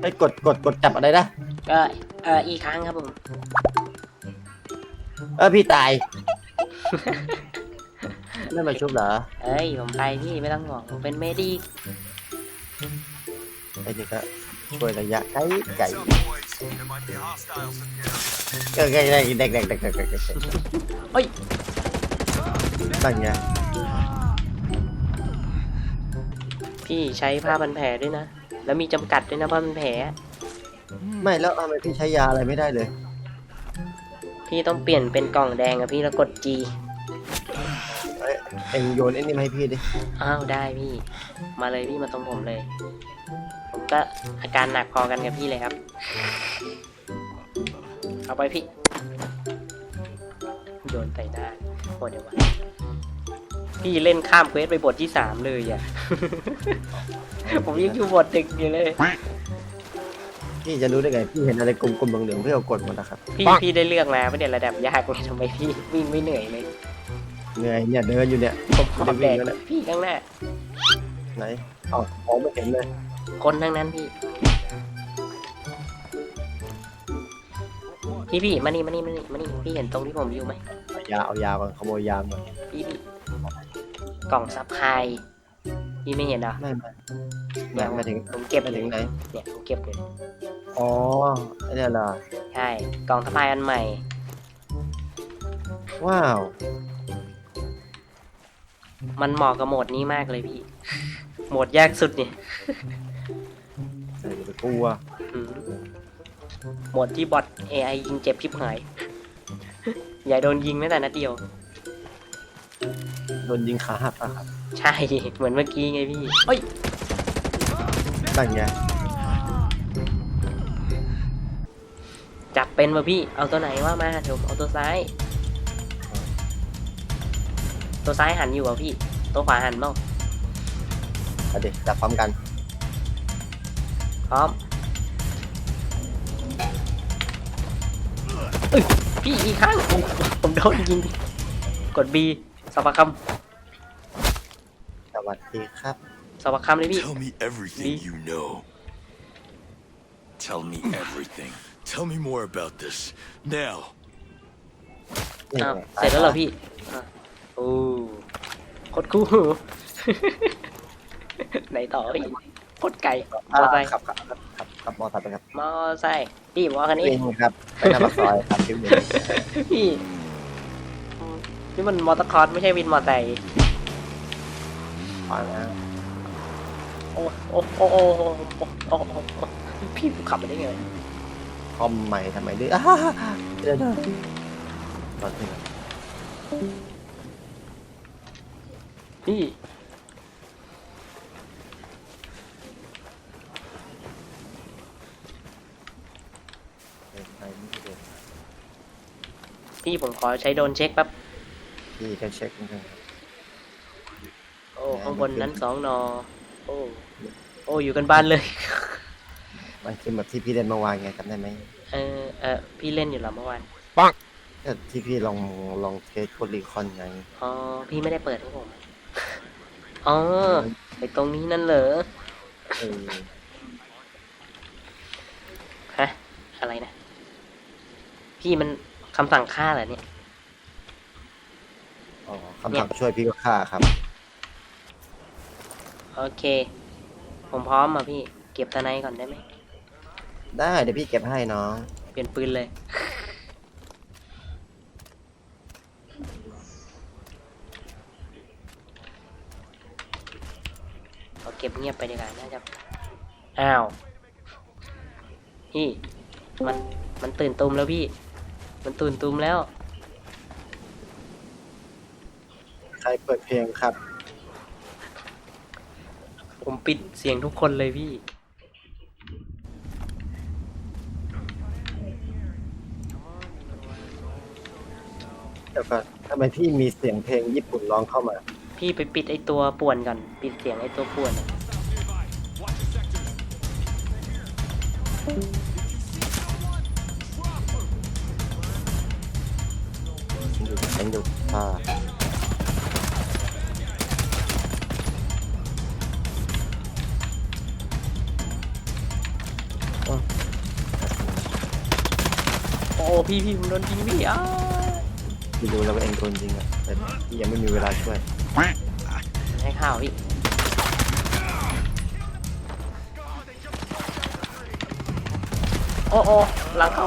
ไอ้ยกดกดกดจับอะไรนะ ก็เอ่ออีกครั้งครับผม เออพี่ตาย ไม่มาชุบเหรอเอ้ยผมไปพี่ไม่ต้องห่วงผมเป็นเมดีไอ้นี่ก็ช่วยระยะไกลไกล What's up, boys? There might be hostiles in here. เด็กเด็กเด็กเด็กเด็กเด็กเด็กเด็กเด็กเฮ้ยนั่นไง พี่ใช้ผ้าพันแผลด้วยนะ แล้วมีจำกัดด้วยนะผ้าพันแผล ไม่แล้วทำไมพี่ใช้ยาอะไรไม่ได้เลย พี่ต้องเปลี่ยนเป็นกล่องแดงอะพี่แล้วกด G เอ้ยเอ็งโยนไอ้นี่มาให้พี่ดิอ้าวได้พี่ มาเลยพี่มาตรงผมเลย ผมก็อาการหนักพอกันกับพี่เลยครับ เอาไปพี่ โยนใส่หน้าโอ้เดี๋ยววะ พี่เล่นข้ามเควสไปบทที่สามเลยอะ ผมยังอยู่บทดึกอยู่เลย พี่จะรู้ได้ไง พี่เห็นอะไรกลมๆเหลืองๆพี่เอากดหมดนะครับพี่พี่ได้เลือกมาไม่เดี๋ยวระดับยากเลยทำไมพี่วิ่งไม่เหนื่อยเลย เหนื่อยเนี่ยเดินอยู่เนี่ย ผมขอไม่แบได้วิ่กงแล้วนะพี่ข้างหน้าไหนเอ๋อมองไม่เห็นเลย คนทั้งนั้นพี่ พี่พี่มานี่มานี่มานี่มานี่พี่เห็นตรงที่ผมอยู่ไหมเอายาเอายาก่อนขโมยยาก่อนพี่พี่ กล่องซับไพลายพี่ไม่เห็นเหรอไม่ไม่เดี๋ยวไม่ถึงผมเก็บไม่ถึงไหนเนี่ยผมเก็บเลยอ๋อไอ้เนี่ยเหรอใช่กล่องซับไพลายอันใหม่ ว้าว มันเหมาะกับโหมดนี้มากเลยพี่ โหมดยากสุดเนี่ยเดี๋ยวไปกลัวอืมโหมดที่บอท AI ยิงเจ็บพิบหาย อย่าโดนยิงแม้แต่นัดเดียว โดนยิงขาหักอะครับใช่ เหมือนเมื่อกี้ไงพี่เฮ้ยนั่นไงจับเป็นป่ะพี่เอาตัวไหนว่ามาเดี๋ยวผมเอาตัวซ้าย ตัวซ้ายหันอยู่ป่ะพี่ ตัวขวาหันเปล่าเอาด็กจับพร้อมกันพร้อมเอ้ยพี่อีกครั้งผมผมโดนยิง กด B สวัสดีคส วัสดีครับำสวัสดีคำเลยพี่ Tell me everything Me? you know. Tell me everything. Tell me more about this. Now. นี่อ้าวไงเสร็จแล้วเหรอพี่อะโอ้โคตรคู่ ไหนต่อพี่โคตรไก่มอ่าอไซค์ขับขับขับขับขับมอเตอร์ไซค์ไปครับมอไซค์พี่มอคันนี้ วิ่งครับไปหน้าปากซอยครับพี่หนึ่งพี่อืมนี่มันมอเตอร์คอร์สไม่ใช่วินมอเตอร์ไซค์ พอแล้วโอ้โอ้โอ้โอ้โอ้โอ้พี่ขับไปได้ไงคอมใหม่ทำไมดื้อเดี๋ยวนะตอนนี้พี่พี่ผมขอใช้โดนเช็คแป๊บพี่จะเช็คเหมืนกั อ้ข้างบนนั้นสองนอ โอ้ โอ้อยู่กันบ้านเลย มันคือแบบที่พี่เล่นเมื่อวานไงจำได้ไหมเออเออพี่เล่นอยู่เหรอเมื่อวานก็ที่พี่ลองลองเทสโคดรีคอนไงอ๋อพี่ไม่ได้เปิดให้ผมอ๋อไอตรงนี้นั่นเหรอเออฮะอะไรนะ พี่มันคำสั่งฆ่าเหรอเนี่ย อ๋อคำสั่งช่วยพี่ก็ฆ่าครับ โอเค ผมพร้อมอะพี่ เก็บตะไนก่อนได้ไหม ได้เดี๋ยวพี่เก็บให้น้อง เปลี่ยนปืนเลย เอาเก็บเงียบไปดีกว่าน่าจะ อ้าว พี่ มัน มันตื่นตูมแล้วพี่ มันตื่นตูมแล้ว ใครเปิดเพลงครับ ผมปิดเสียงทุกคนเลยพี่ เดี๋ยวก่อนทำไมพี่มีเสียงเพลงญี่ปุ่นร้องเข้ามา พี่ไปปิดไอตัวป่วนก่อน ปิดเสียงไอตัวป่วนอะอยู่ฉันอยู่อ่า พี่พี่ผมโดนยิงพี่อ้าพี่รู้แล้วว่าเองโดนจริงอะแต่พี่ยังไม่มีเวลาช่วยให้ข้าวพี่โอ้โอ้หลังเข้า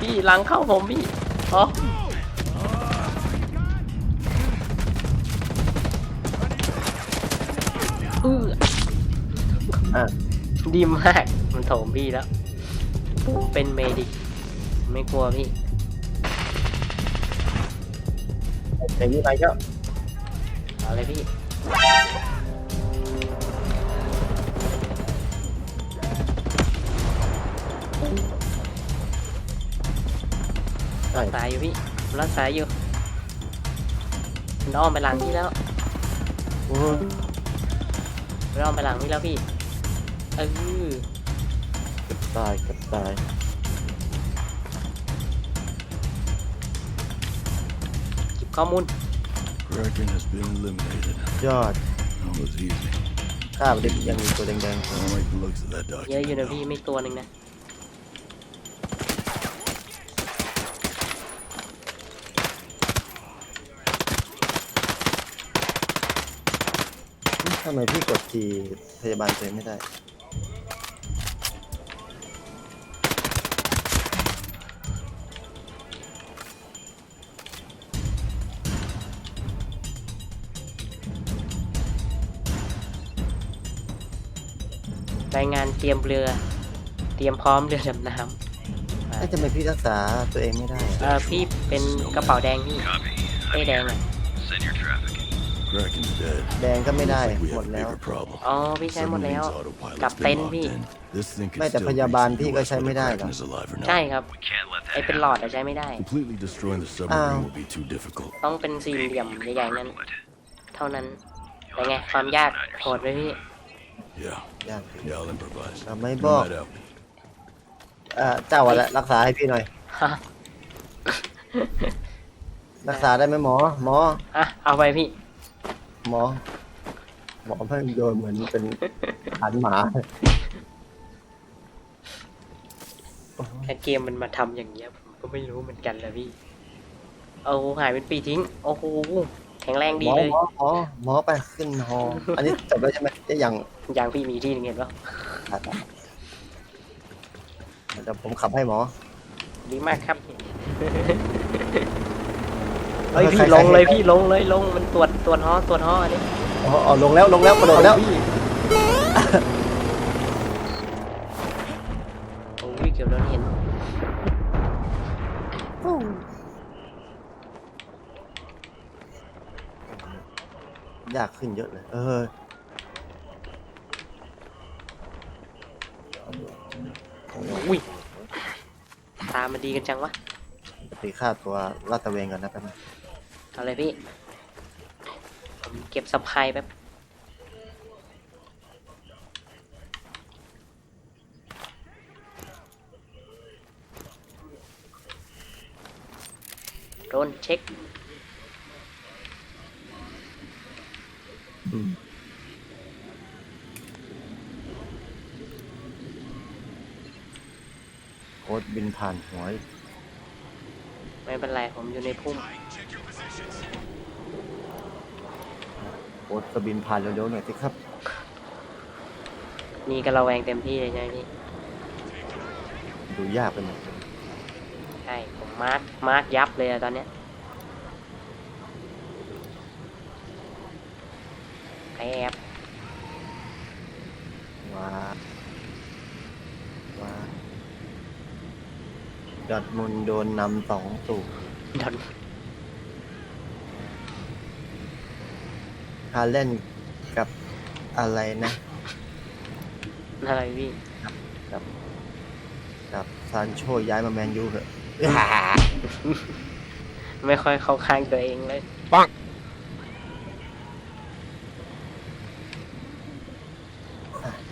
พี่หลังเข้าผมพี่อ๋ออื้ออะดีมาก มันโถมพี่แล้ว เป็นเมดิก ไม่กลัวพี่เองนี่ไปก็เอาเลยพี่ใช่สายอยู่พี่รักสายอยู่มันอ้อมไปหลังพี่แล้วโอ้ยมันอ้อมไปหลังพี่แล้วพี่เออ เกับตายเกับตาย ข้อมูล Kraken has been eliminated. ยอด That was easy. ข้าวเด็กยังมีตัวแดง I don't like the looks of that เยอะอยู่นะ document. พี่ไม่ตัวหนึ่งนะ ๆทำไมพี่กดทีพยาบาลตัวเองไม่ได้ รายงานเตรียมเรือ เตรียมพร้อมเรือดำน้ำไอ้ทำไมพี่รักษาตัวเองไม่ได้เออพี่เป็นกระเป๋าแดงพี่เป้แดงอะ Kraken's dead. แดงก็ไม่ได้ Looks like we หม have ด a แล้ว bigger problem. อ๋อ พี่ใช้หมดแล้ว Submarine's autopilot's กับ been เต็นท์ locked พี่ in. This thing can ไม่แต่ still พยาบาล reach the พี่ก็ US ใช้ไม่ whether ได้ Kraken เหรอ is alive or not. ใช่ครับไอเป็นหลอดอะใช้ไม่ได้ Completely destroying the submarine will be too difficult. ต้องเป็นสี่เหลี่ยมใหญ่ๆนั้นเท่านั้นเป็นไงความยากโหดไหมพี่ Yeah, ยาก yeah, I'll improvise. ทำไม Run บอก that out. เอ่อเจ้าอะไรรักษาให้พี่หน่อย ฮะรักษาได้ไหมหมอ หมอ อะเอาไปพี่ หมอ หมอเพิ่งโดนเหมือนเป็นหันหมา แค่เกมมันมาทำอย่างเงี้ยผมก็ไม่รู้เหมือนกันแหละพี่ เอาหายเป็นปีทิ้ง โอ้โห แข็งแรงหดีมอเลย หมอหมอหมอไปขึ้นหอ อันนี้จบแล้วใช่ไหม จะยังอย่างพี่มีที่หนึงเห็นปะเดี๋ยวผมขับให้หมอ ดีมากครับเฮ้ยพี่ลงเลยพี่ลงเลยลงมันตรวจตรวจฮอตรวจฮออันนี้อ๋ออ๋อลงแล้วลงแล้วกระโดดแล้วพี่โอ้ยเกือบโดนเห็นยากขึ้นเยอะเลย เอออุ้ามันดีกันจังวะตีค่าตัวลาดตระเวนกันนะแป๊บนึงเอาเลยพี่ผมเก็บสัพพายแป๊บโดนเช็ค บินผ่านหัวอีกไม่เป็นไรผมอยู่ในพุ่มโค้ดก็บินผ่านเร็วๆหน่อยสิครับ นี่ก็ระแวงเต็มที่เลยใช่ไหมพี่ ดูยากไปหมดใช่ ผมมาร์คมาร์คยับเลยอะตอนเนี้ยไอแอบว้าว้า ดอดมุนด์โดนนำสองสูบดอนฮาเล่นกับอะไรนะอะไรพี่กับกับซานโชย้ายมาแมนยูเหอะไม่ค่อยเข้าข้างตัวเองเลย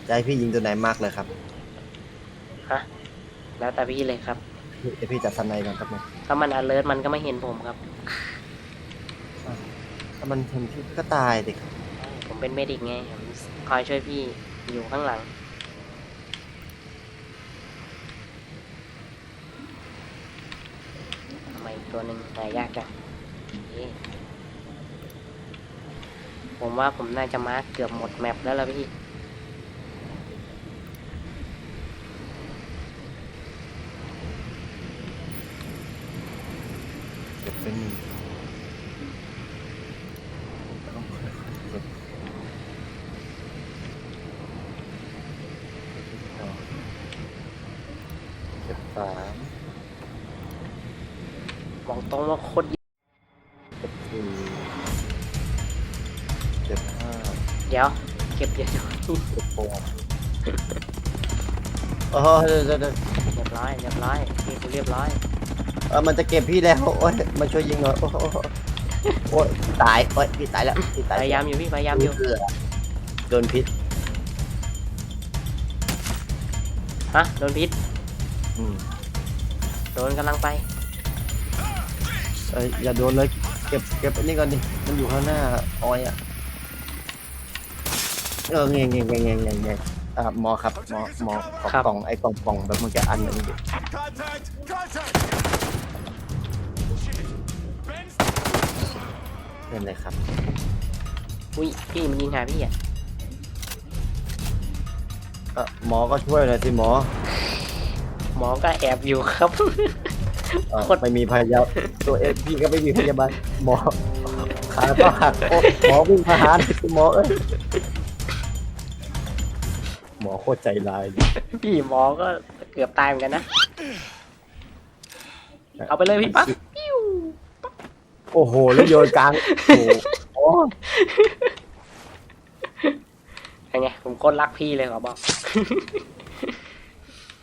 ใจพี่ยิงตัวไหนมากเลยครับ ฮะ แล้วแต่พี่เลยครับ เดี๋ยวพี่จัดสนในก่อนครับผมถ้ามัน alert มันก็ไม่เห็นผมครับ ถ้ามันเห็นพี่ก็ตายดิครับผมเป็นเมดิกไงผมคอยช่วยพี่อยู่ข้างหลังอตัวหนึ่งหายากจังเอ๊ะผมว่าผมน่าจะมาร์กเกือบหมดแมปแล้วล่ะพี่ เก็บเป็นหนึ่งต้องค่อยๆเก็บเก็บสามบอกตรงว่าโคตรเก็บสี่เก็บห้าเดี๋ยว เก็บเยอะจังเก็บหกโอ้ยเดี๋ยวเดี๋ยวเดี๋ยวเรียบร้อยเรียบร้อยพี่กูเรียบร้อย เออมันจะเก็บพี่แล้วโอ้ยมาช่วยยิงหน่อยโอ้โหโอ้ยตายโอ้ยพี่ตายแล้วพี่พตายยายามอยู่พี่พยายามอยู่เบื่อโดนพิษฮะโดนพิษอืมโดนกำลังไปเอ้ยอย่าโดนเลยเก็บเก็บอันนี้ก่อนดิมันอยู่ข้างหน้าออยอะเออเงี้ยเงี้ยเงี้ยเงี้ยเงี้ยเงี้ยอ่าหมอครับหมอหมอขอครับกล่องไอ้กล่องกล่องแบบมันจะอันนึงดิ Contact! Contact! เป็นไรครับ อุ้ยพี่มันยิงหาพี่อะเอ่อหมอก็ช่วยหน่อยสิหมอหมอก็แอบอยู่ครับ เอ่อโคตรไม่มีพยาบาลตัวเองพี่ก็ไม่มีพยาบาลหมอขาก็หักโอ้หมอวิ่งมาหาหน่อยสิหมอเอ้ยหมอโคตรใจร้ายเลยพี่หมอก็เกือบตายเหมือนกันนะ เอาไปเลยพี่ปั๊บปิ้ว โอ้โหแล้วโยนกลางโอ้โหเป็นไงผมโคตรรักพี่เลยขอบอก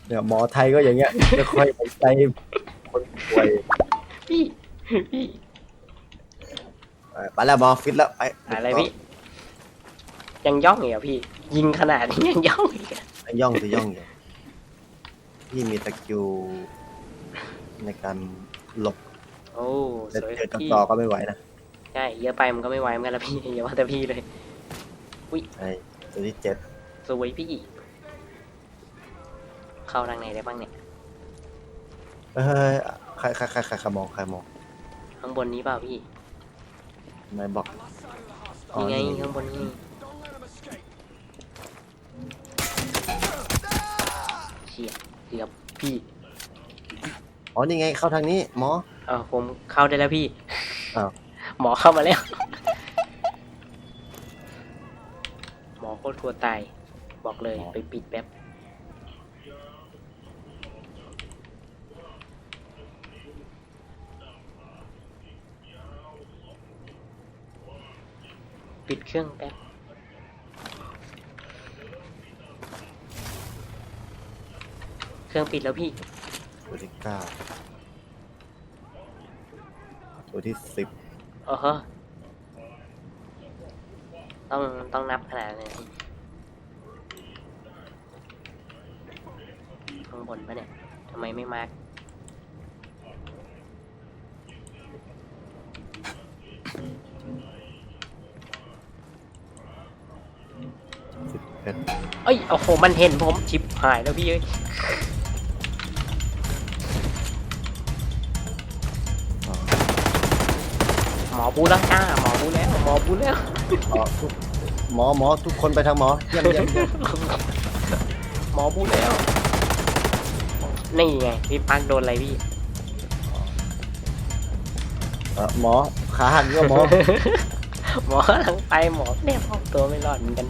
เนี่ยหมอไทยก็อย่างเงี้ยจะคอยสนใจคนป่วยพี่ พี่เออไปแล้วหมอฟิตแล้วไปอะไรพี่ ยังย่องอีกเหรอพี่ ยิงขนาดนี้ยังย่องอีกเหรอย่องสิย่องอยู่พี่มีสกิลในการหลบ โอ้แต่สวยเจอต่อพี่ต่อก็ไม่ไหวนะใช่เยอะไปมันก็ไม่ไหวเหมือนกันละพี่ อย่าว่าแต่พี่เลย ไอ้ตัวที่เจ็ดสวยพี่ เข้าทางไหนได้บ้างเนี่ย เฮ้ยใครใครใครใครใครมองใครมองข้างบนนี้เปล่าพี่นายบอกอ๋อนี่ไงนี่ข้างบนนี่เชี่ยเกือบพี่ อ๋อนี่ไงเข้าทางนี้หมอ เออผมเข้าได้แล้วพี่อ้าว หมอเข้ามาแล้ว หมอโคตรกลัวตาย บอกเลยไปปิดแป๊บ ปิดเครื่องแป๊บ เครื่องปิดแล้วพี่ตัวที่เก้า ตัวที่สิบเออฮะต้องต้องนับขนาดนี้ข้างบนปะเนี่ยทำไมไม่มาร์กสิบเอ็ดเอ้ย โอ้โห มันเห็นผมชิบหายแล้วพี่เอ้ย อบูแล้วจ้าหมอบูแล้วหมอบูแล้วอ๋อทุกหมอหมอทุกคนไปทางหมอเยี่ยมเยี่ยมเยี่ยมหมอบูแล้วนี่ไงพี่ปังโดนอะไรพี่เอ่อหมอขาหักก็หมอหมอกำลังไปหมอแนบห้องตัวไม่รอดเหมือนกัน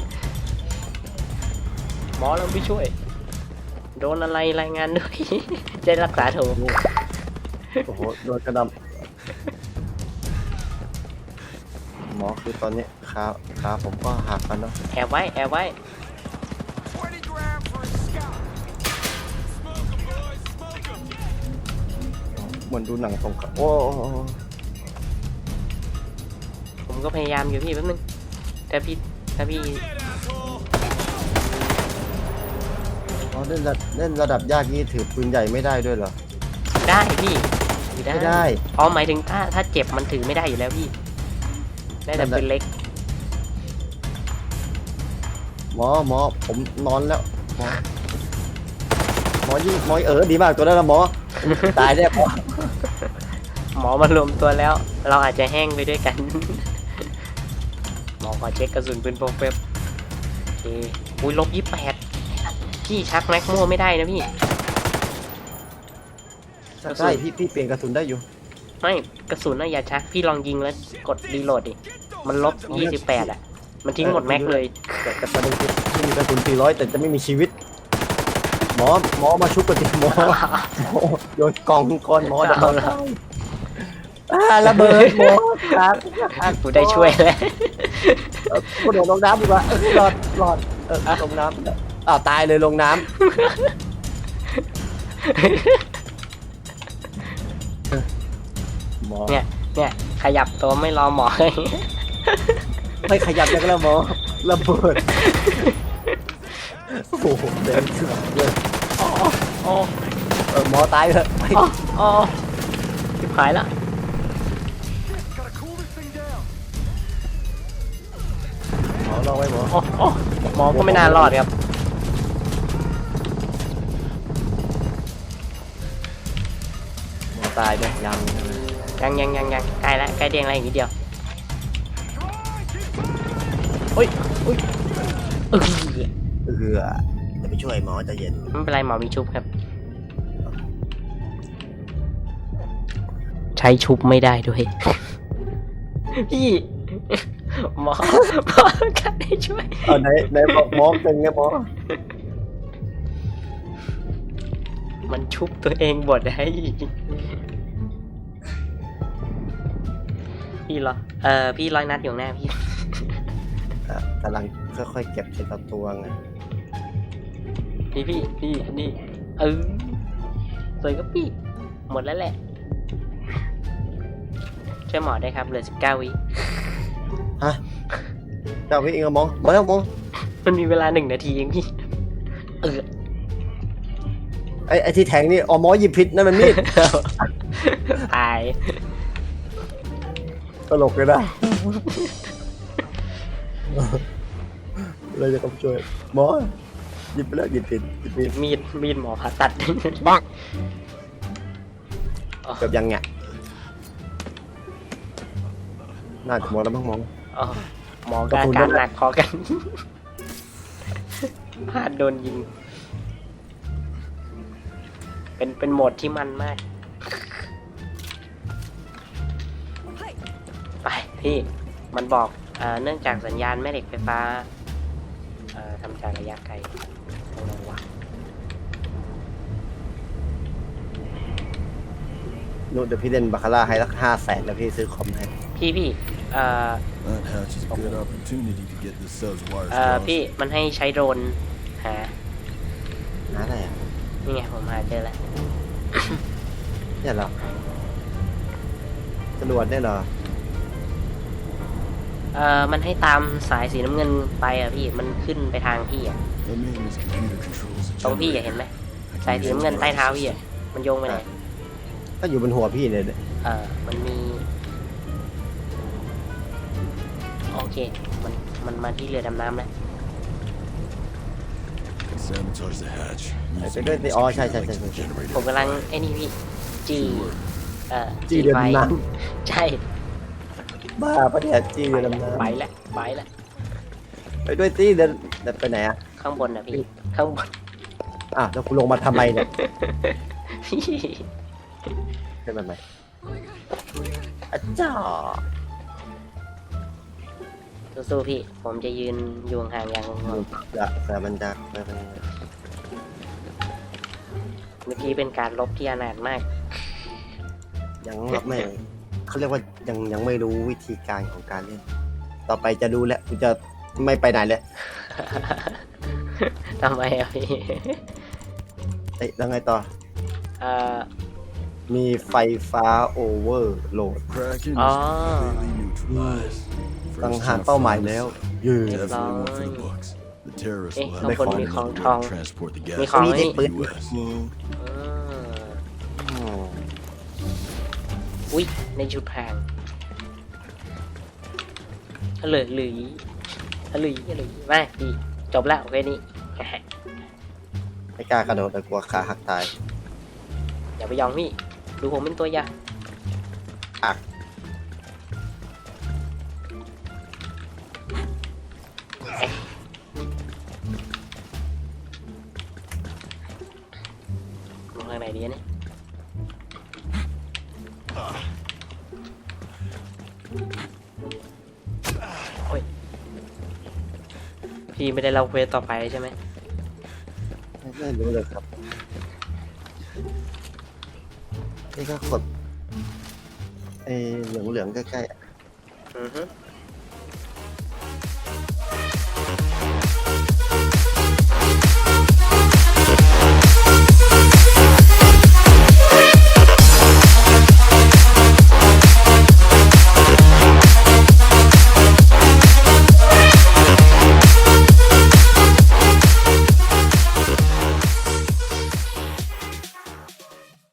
หมอเราไม่ช่วย โดนอะไรรายงานด้วยจะรักษาถูก โอ้โหโดนกระหนำ คือตอนนี้ขาขาผมก็หักกันเนาะแอบไว้แอบไว้ 20 grand for a scout! Smoke 'em, boys! Smoke 'em! เหมือนดูหนังสงครามโอ้โอ้โอ้ผมก็พยายามอยู่พี่แป๊บนึงถ้าพี่ถ้าพี่ Dead, asshole! อ๋อเล่นระเล่นระดับยากนี่ถือปืนใหญ่ไม่ได้ด้วยเหรอได้พี่ถือได้ไม่ได้ อ๋อหมายถึงถ้าถ้าเจ็บมันถือไม่ได้อยู่แล้วพี่ ได้แต่นั่นแหละเป็นเล็ก หมอหมอผมนอนแล้วหมอหมอยิงหมอเออดีมากตัวนั้นนะหมอ ตายแน่หมอหมอมารวมตัวแล้ว เราอาจจะแห้งไปด้วยกัน หมอขอเช็คกระสุนปืนโปรเฟบโอเคอุ้ยลบยี่แปดพี่ชักแม็กมั่วไม่ได้นะพี่ ใช่พี่พี่เปลี่ยนกระสุนได้อยู่ ไม่กระสุนน่ะอย่าชักพี่ลองยิงแล้วกดรีโหลดดิมันลบยี่สิบแปดอะ มันทิ้งหมดแม็กเลย แต่แต่ประเด็นคือพี่มีกระสุน400แต่จะไม่มีชีวิต หมอหมอมาชุบกันดิหมอหมอโยนกล่องก่อนหมอเดี๋ยวเอามาละอ่าระเบิดหมอครับกูได้ช่วยแล้วเออกูโดดลงน้ำดีกว่าเออรอดรอดเออลงน้ำอ้าวตายเลยลงน้ำ มอเนี่ย เนี่ย ขยับตัวไม่รอหมอไม่ขยับยังแล้วหมอระเบิดโอ้โหเดินเสือกเลยอ๋ออ๋อเออหมอตายเลยไปอ๋ออ๋อชิบหายละ Gotta cool this thing down. หมอลองไว้หมออ๋ออ๋อหมอก็ไม่น่ารอดครับหมอตายด้วยยัง ยังยังยังยังใกล้ละใกล้เดียงอะไรอีกนิดเดียว Come on, keep อุ้ยอุ้ยเออเออจะไปช่วยหมอใจะเย็นไม่เป็นไรหมอมีชุบครับ ใช้ชุบไม่ได้ด้วยพี่หมอหมอกันได้ช่วยเอาไหนไหนบอกหมอเป็นไงหมอมันชุบตัวเองบดให้ พี่รอเออพี่ร้อยนัดอยู่หน้าพี่ อะกำลังค่อยๆเก็บทีละตัวไงนี่พี่นี่นี่เออสวยก็พี่ หมดแล้วแหละ ช่วยหมอได้ครับเหลือสิบเก้าวิ ฮะเจ้าพี่เองอะหมอมาแล้วหมอมันมีเวลาหนึ่งนาทีเองพี่ เออ ไอ้ไอ้ที่แทงนี่อ๋อหมอหยิบผิดนั่นมันมีด ตายต ลกเลยนะเราจะต้องช่วยหมอหยิบไปแล้วหยิบผิดหยิบผิดมีดมีดหมอผ่าตัดปังอ๋อเกือบยังไงน่าจะหมอแล้วมั้งหมออ๋อหมอก็อาการหนักพอกันพลาดโดนยิง เป็นเป็นโหมดที่มันมาก พี่มันบอกเอ่อเนื่องจากสัญญาณแม่เหล็กไฟฟ้าเอ่อทำจากระยะไกลตรงไหนวะนู่นเดี๋ยวพี่เล่นบาคาร่าให้สักห้าแสนแล้วพี่ซื้อคอมให้พี่พี่เอ่อ That hatch is a good opportunity to get the sub's wires เอ่อ crossed. พี่มันให้ใช้โดรนหา หาอะไรอะนี่ไงผมหาเจอแล้วเนี่ยเหรอจรวดเนี่ยเหรอ เอ่อมันให้ตามสายสีน้ำเงินไปอะพี่มันขึ้นไปทางพี่อะ That maintenance computer controls the ตรงพี่อะ generator. เห็นไหม I can สายสี use น้ำเงิน it ใต้ to เท้า access พี่อะมันโยงไปไหนก็อยู่บนหัวพี่เลยเนี่ยเออมันมีโอเคมันมันมาที่เรือดำน้ำแล้ว Sabotage the hatch. ไอ้ Use ไป the ด้วยสิ maintenance อ๋อใช่ computer ใช่ like ใช่ the ใช่ generator. ผมกำลังไอ้นี่พี่จี Good work. เอ่อจี้เรือไฟดำน้ใช่ำ บ้าปะเนี่ยจี้เรือดำน้ไปแล้วไปแล้วำไปด้วยจี้เดินเดินไปไหนอะข้างบนนะพี่ ข้างบน อะแล้วกูลงมาทำไมเนี่ยขึ้นมาไหมอาจ้าสู้ๆพี่ ผมจะยืนอยู่ห่างๆอย่างงงจะแต่มันจะแต่มันๆเมื่อกี้เป็นการลบที่อนาถมาก ยังไม่ เขาเรียกว่ายังยังไม่รู้วิธีการของการเล่น ต่อไปจะดูแล้วกูจะไม่ไปไหนแล้วทำไมอะพี่เอ้ยแล้วไงต่อ เอ่อ มีไฟฟ้าโอเวอร์โหลด Kraken is Ah. completely neutralized. สัง First หาร job เป้าหมาย failed. แล้วยืเรียบร้อย Definitely one for the books. The terrorists Eh, will ข้าง have บน to find มีของ another ท way อง to transport the มี gas ของ มี to เด็ก the ปืน US. อืมอ่ อุ้ยในชุดพรางอะเลยหรืออะเลยอะเลยมาดีจบแล้วเวนี้ไม่กล้ากระโดดแต่กลัวขาหักตาย อย่าไปยองพี่ ดูผมเป็นตัวอย่างอะ พี่ไม่ได้เล่าเควสต่อไปใช่ไหมไม่ไม่รู้เลยครับ นี่ก็กดไอ้เหลืองๆใกล้ๆอะอือฮึ